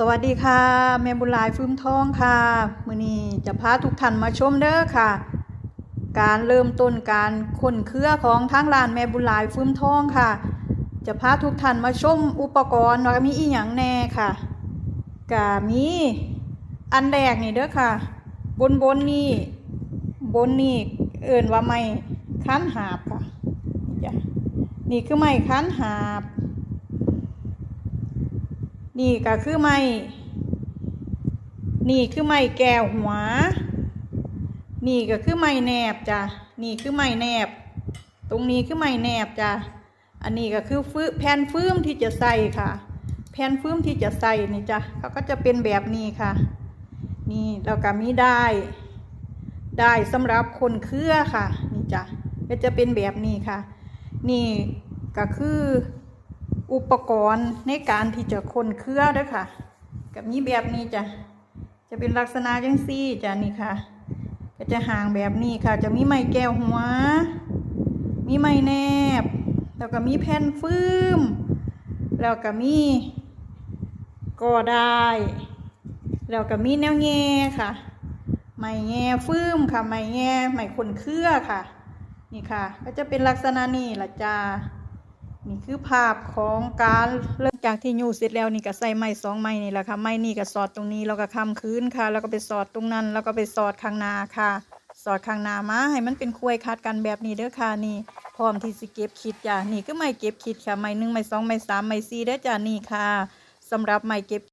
สวัสดีค่ะแม่บุญลายฟื้มทองค่ะมือนี้จะพาทุกท่านมาชมเด้อค่ะ การเริ่มต้นการค้นเครือของทางร้านแม่บุญลายฟื้มทองค่ะ จะพาทุกท่านมาชมอุปกรณ์ว่ามีอีหยังแน่ค่ะกะมีอันแรกนี่เด้อค่ะ บนบนนี่บนนี่เอิ่นว่าไม้คั้นหาบค่ะนี่จ้ะนี่คือไม้คั้นหาบ นี่ก็คือไม้ นี่คือไม้แก้วหัว นี่ก็คือไม้แนบจ้ะ นี่คือไม้แนบ ตรงนี้คือไม้แนบจ้ะ อันนี้ก็คือฟื้แผ่นฟื้มที่จะใส่ค่ะ แผ่นฟื้มที่จะใส่นี่จ้ะเขาก็จะเป็นแบบนี้ค่ะ นี่แล้วก็มีได้ ได้สำหรับคนเครือค่ะ นี่จ้ะก็จะเป็นแบบนี้ค่ะ นี่ก็คือ อุปกรณ์ในการที่จะคนเครือด้วยค่ะ กับมีแบบนี้จะจะเป็นลักษณะจังซี่จ้ะนี่ค่ะ ก็จะห่างแบบนี้ค่ะ จะมีไม้แก้วหัว มีไม้แนบ แล้วก็มีแผ่นฟืมแล้วก็มีก็ได้ แล้วก็มีแนวแง่ค่ะ ไม้แง่ฟืมค่ะ ไม้แง่ไม้คนเครือค่ะ นี่ค่ะ ก็จะเป็นลักษณะนี้ละจ้า นี่คือภาพของการเริ่มจากที่ยูเสร็จแล้วนี่ก็ใส่ไม้สองไม้นี่แหละค่ะไม้นี่ก็สอดตรงนี้แล้วก็คำคืนค่ะ แล้วก็ไปสอดตรงนั้น แล้วก็ไปสอดข้างหน้าค่ะ สอดข้างหน้ามาให้มันเป็นควยคัดกันแบบนี้เด้อค่ะนี่ พร้อมที่สิเก็บคิดจ้ะนี่ก็ไม้เก็บคิดค่ะไม้หนึ่งไม้สองไม้สามไม้สี่เด้อจ้ะนี่ค่ะสำหรับไม้เก็บ